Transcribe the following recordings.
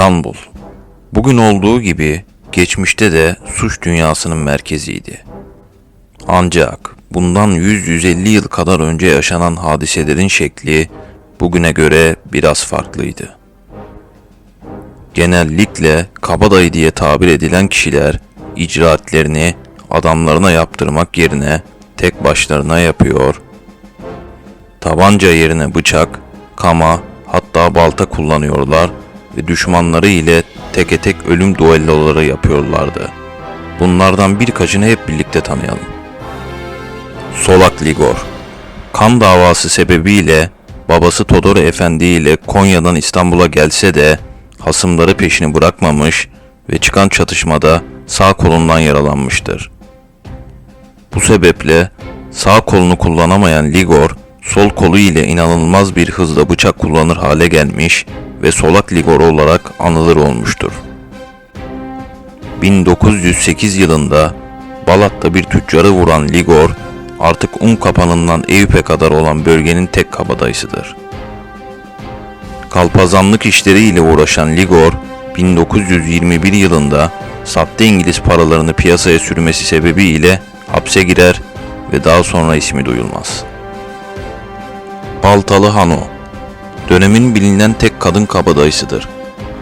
İstanbul. Bugün olduğu gibi geçmişte de suç dünyasının merkeziydi. Ancak bundan 100-150 yıl kadar önce yaşanan hadiselerin şekli bugüne göre biraz farklıydı. Genellikle kabadayı diye tabir edilen kişiler icraatlerini adamlarına yaptırmak yerine tek başlarına yapıyor, tabanca yerine bıçak, kama hatta balta kullanıyorlar ve düşmanları ile teke tek ölüm duelloları yapıyorlardı. Bunlardan birkaçını hep birlikte tanıyalım. Solak Ligor Kan davası sebebiyle babası Todor Efendi ile Konya'dan İstanbul'a gelse de hasımları peşini bırakmamış ve çıkan çatışmada sağ kolundan yaralanmıştır. Bu sebeple sağ kolunu kullanamayan Ligor sol kolu ile inanılmaz bir hızla bıçak kullanır hale gelmiş ve solak Ligor olarak anılır olmuştur. 1908 yılında Balat'ta bir tüccarı vuran Ligor artık un kapanından Eyüp'e kadar olan bölgenin tek kabadayısıdır. Kalpazanlık işleriyle uğraşan Ligor 1921 yılında sahte İngiliz paralarını piyasaya sürmesi sebebiyle hapse girer ve daha sonra ismi duyulmaz. Baltalı Hano Dönemin bilinen tek kadın kabadayısıdır.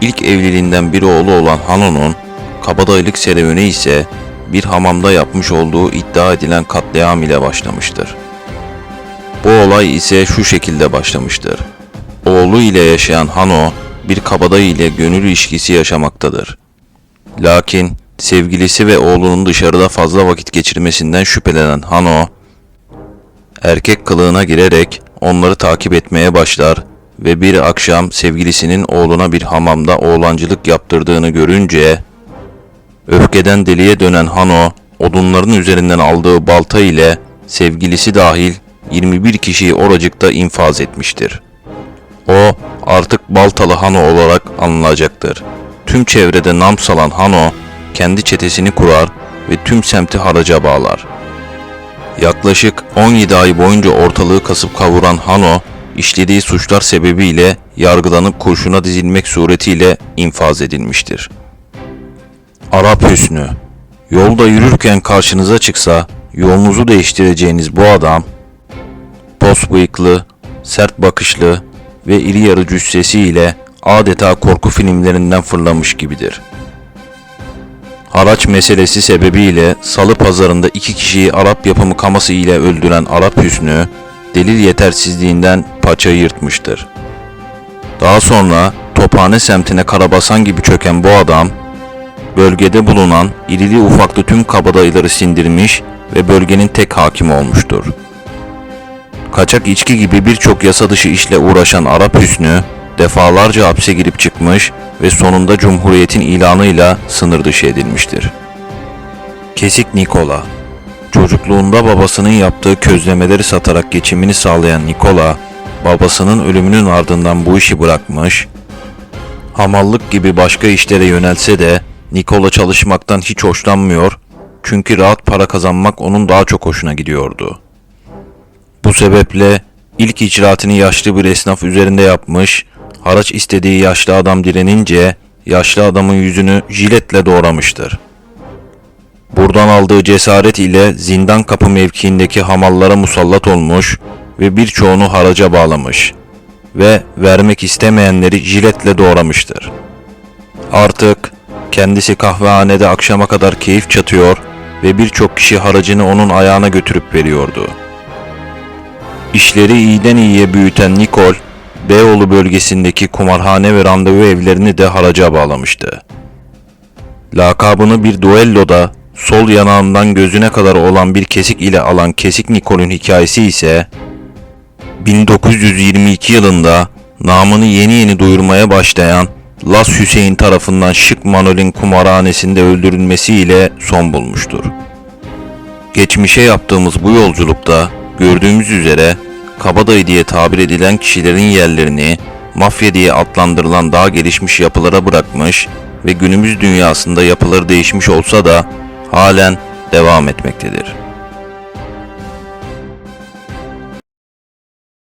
İlk evliliğinden bir oğlu olan Hano'nun kabadayılık serüveni ise bir hamamda yapmış olduğu iddia edilen katliam ile başlamıştır. Bu olay ise şu şekilde başlamıştır. Oğlu ile yaşayan Hano bir kabadayı ile gönül ilişkisi yaşamaktadır. Lakin sevgilisi ve oğlunun dışarıda fazla vakit geçirmesinden şüphelenen Hano, erkek kılığına girerek onları takip etmeye başlar ve bir akşam sevgilisinin oğluna bir hamamda oğlancılık yaptırdığını görünce öfkeden deliye dönen Hano odunların üzerinden aldığı balta ile sevgilisi dahil 21 kişiyi oracıkta infaz etmiştir. O artık Baltalı Hano olarak anılacaktır. Tüm çevrede nam salan Hano kendi çetesini kurar ve tüm semti haraca bağlar. Yaklaşık 17 ay boyunca ortalığı kasıp kavuran Hano, işlediği suçlar sebebiyle yargılanıp kurşuna dizilmek suretiyle infaz edilmiştir. Arap Hüsnü Yolda yürürken karşınıza çıksa yolunuzu değiştireceğiniz bu adam, pos bıyıklı, sert bakışlı ve iri yarı cüssesiyle adeta korku filmlerinden fırlamış gibidir. Haraç meselesi sebebiyle salı pazarında iki kişiyi Arap yapımı kaması ile öldüren Arap Hüsnü, delil yetersizliğinden paçayı yırtmıştır. Daha sonra Tophane semtine karabasan gibi çöken bu adam, bölgede bulunan irili ufaklı tüm kabadayıları sindirmiş ve bölgenin tek hakimi olmuştur. Kaçak içki gibi birçok yasa dışı işle uğraşan Arap Hüsnü, defalarca hapse girip çıkmış ve sonunda Cumhuriyet'in ilanıyla sınır dışı edilmiştir. Kesik Nikola Çocukluğunda babasının yaptığı közlemeleri satarak geçimini sağlayan Nikola, babasının ölümünün ardından bu işi bırakmış, hamallık gibi başka işlere yönelse de Nikola çalışmaktan hiç hoşlanmıyor çünkü rahat para kazanmak onun daha çok hoşuna gidiyordu. Bu sebeple ilk icraatını yaşlı bir esnaf üzerinde yapmış, haraç istediği yaşlı adam direnince yaşlı adamın yüzünü jiletle doğramıştır. Buradan aldığı cesaret ile zindan kapı mevkiindeki hamallara musallat olmuş ve birçoğunu haraca bağlamış ve vermek istemeyenleri jiletle doğramıştır. Artık kendisi kahvehanede akşama kadar keyif çatıyor ve birçok kişi haracını onun ayağına götürüp veriyordu. İşleri iyiden iyiye büyüten Nikol, Beyoğlu bölgesindeki kumarhane ve randevu evlerini de haraca bağlamıştı. Lakabını bir duelloda sol yanağından gözüne kadar olan bir kesik ile alan Kesik Nikol'ün hikayesi ise 1922 yılında namını yeni yeni duyurmaya başlayan Las Hüseyin tarafından Şık Manol'in kumarhanesinde öldürülmesiyle son bulmuştur. Geçmişe yaptığımız bu yolculukta gördüğümüz üzere kabadayı diye tabir edilen kişilerin yerlerini mafya diye adlandırılan daha gelişmiş yapılara bırakmış ve günümüz dünyasında yapıları değişmiş olsa da halen devam etmektedir.